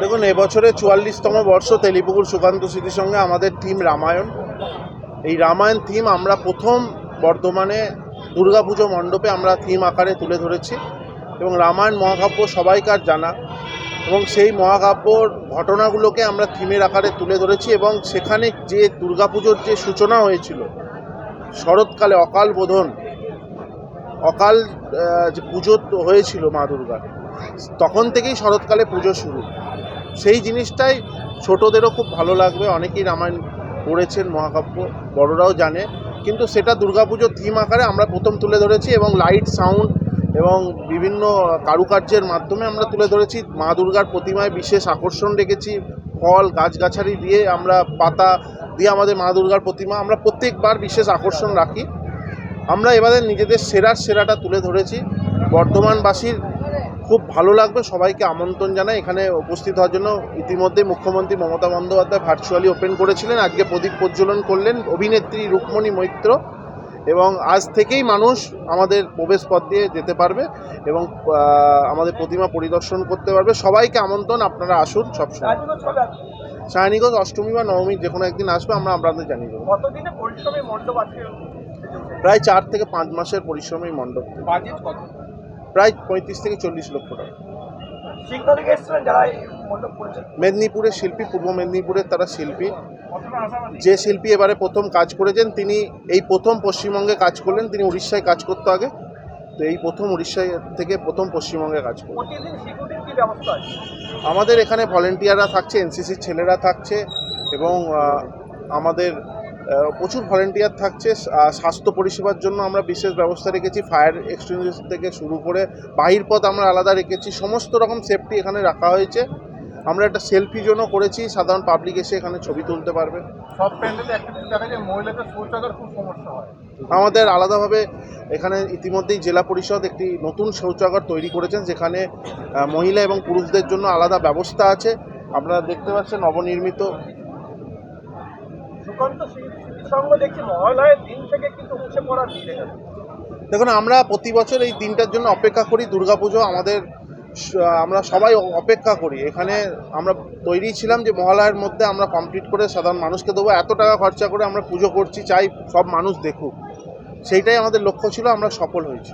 দেখুন এবছরে চুয়াল্লিশতম বর্ষ তেলিপুকুর সুকান্ত স্মৃতির সঙ্গে আমাদের থিম রামায়ণ। এই রামায়ণ থিম আমরা প্রথম বর্ধমানে দুর্গাপুজো মণ্ডপে আমরা থিম আকারে তুলে ধরেছি এবং রামায়ণ মহাকাব্য সবাইকার জানা এবং সেই মহাকাব্যর ঘটনাগুলোকে আমরা থিমের আকারে তুলে ধরেছি এবং সেখানে যে দুর্গাপুজোর যে সূচনা হয়েছিল, শরৎকালে অকাল বোধন, অকাল যে পুজো হয়েছিল মা দুর্গার, তখন থেকেই শরৎকালে পুজো শুরু। সেই জিনিসটাই ছোটদেরও খুব ভালো লাগবে। অনেকেই রামায়ণ পড়েছেন, মহাকাব্য বড়রাও জানে। কিন্তু সেটা দুর্গাপুজোর থিম আকারে আমরা প্রথম তুলে ধরেছি এবং লাইট সাউন্ড এবং বিভিন্ন কারুকার্যের মাধ্যমে আমরা তুলে ধরেছি। মা দুর্গার প্রতিমায় বিশেষ আকর্ষণ রেখেছি। ফল, গাছগাছালি দিয়ে আমরা, পাতা দিয়ে আমাদের মা দুর্গার প্রতিমা আমরা প্রত্যেকবার বিশেষ আকর্ষণ রাখি। আমরা এবারে নিজেদের সেরার সেরাটা তুলে ধরেছি। বর্ধমানবাসীর খুব ভালো লাগবে। সবাইকে আমন্ত্রণ জানাই। এখানে উপস্থিত হওয়ার জন্য ইতিমধ্যে মুখ্যমন্ত্রী মমতা বন্দ্যোপাধ্যায় ভার্চুয়ালি ওপেন করেছিলেন। আজকে প্রদীপ প্রজ্বলন করলেন অভিনেত্রী রুক্মণী মৈত্র এবং আজ থেকেই মানুষ আমাদের প্রবেশ পথ দিয়ে যেতে পারবে এবং আমাদের প্রতিমা পরিদর্শন করতে পারবে। সবাইকে আমন্ত্রণ আপনারা আসুন সবসময়। সায়নিগঞ্জ অষ্টমী বা নবমী যে কোনো একদিন আসবে আমরা আপনাদের জানিয়ে দেবো। প্রায় চার থেকে পাঁচ মাসের পরিশ্রমী মণ্ডপ। প্রায় পঁয়ত্রিশ থেকে চল্লিশ লক্ষ টাকা। মেদিনীপুরের শিল্পী পূর্ব মেদিনীপুরের তারা শিল্পী। যে শিল্পী এবারে প্রথম কাজ করেছেন তিনি এই প্রথম পশ্চিমবঙ্গে কাজ করলেন তিনি উড়িষ্যায় কাজ করতো আগে। তো এই প্রথম উড়িষ্যায় থেকে প্রথম পশ্চিমবঙ্গে কাজ করলেন। আমাদের এখানে ভলেন্টিয়াররা থাকছে এনসিসির ছেলেরা থাকছে এবং আমাদের প্রচুর ভলেন্টিয়ার থাকছে। স্বাস্থ্য পরিষেবার জন্য আমরা বিশেষ ব্যবস্থা রেখেছি। ফায়ার এক্সটিংগুইশ থেকে শুরু করে বাহির পথ আমরা আলাদা রেখেছি। সমস্ত রকম সেফটি এখানে রাখা হয়েছে। আমরা একটা সেলফি জোনও করেছি। সাধারণ পাবলিক এসে এখানে ছবি তুলতে পারবে। সব প্যান্ডেলে একটা দেখা যায় মহিলাদের শৌচাগার খুব সমস্যা হয়। আমাদের আলাদাভাবে এখানে ইতিমধ্যেই জেলা পরিষদ একটি নতুন শৌচাগার তৈরি করেছেন যেখানে মহিলা এবং পুরুষদের জন্য আলাদা ব্যবস্থা আছে। আপনারা দেখতে পাচ্ছেন নবনির্মিত। সুকান্ত দেখুন, আমরা প্রতি বছর এই দিনটার জন্য অপেক্ষা করি, দুর্গাপুজো আমাদের আমরা সবাই অপেক্ষা করি। এখানে আমরা তৈরি ছিলাম যে মহালয়ের মধ্যে আমরা কমপ্লিট করে সাধারণ মানুষকে দেবো। এত টাকা খরচা করে আমরা পুজো করছি, চাই সব মানুষ দেখুক। সেইটাই আমাদের লক্ষ্য ছিল, আমরা সফল হয়েছি।